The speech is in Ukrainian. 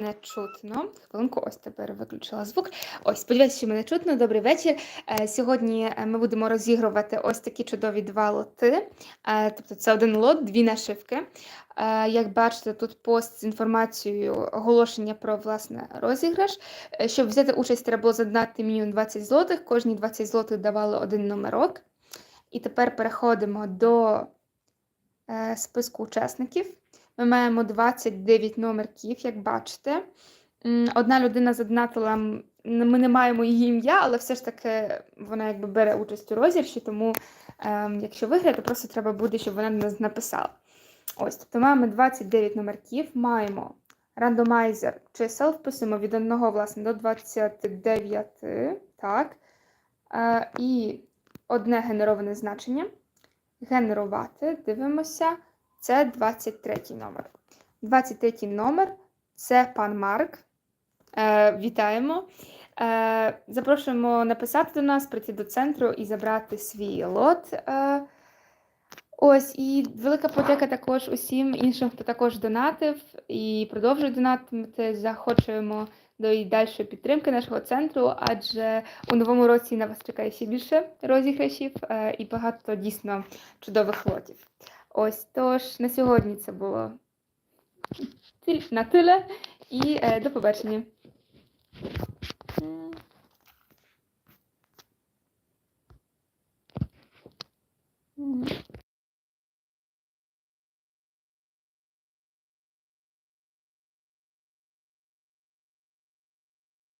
Не чутно. Хвилинку, ось тепер виключила звук. Ось, сподіваюся, що мене чутно. Добрий вечір. Е, Сьогодні е, ми будемо розігрувати ось такі чудові два лоти. Е, Тобто це один лот, дві нашивки. Як бачите, тут пост з інформацією оголошення про власне розіграш. Щоб взяти участь, треба було задати мінімум 20 злотих. Кожні 20 злотих давали один номерок. І тепер переходимо до списку учасників. Ми маємо 29 номерків, як бачите. Одна людина задонатила, ми не маємо її ім'я, але все ж таки вона якби бере участь у розіграші, тому ем, якщо виграє, то просто треба буде, щоб вона нас написала. Ось, тобто маємо 29 номерків, маємо рандомайзер чисел, вписуємо від 1 власне, до 29, так. Е, і одне генероване значення. Генерувати, дивимося. Це 23 номер. 23 номер це пан Марк. Е, вітаємо. Е, запрошуємо написати до нас, прийти до центру і забрати свій лот. Е, ось, і велика подяка також усім іншим, хто також донатив і продовжує донатити. Захочуємо до і дальшої підтримки нашого центру, адже у новому році на вас чекає ще більше розіграшів е, і багато дійсно чудових лотів. Ось тож на сьогодні це було на тиле і е, до побачення.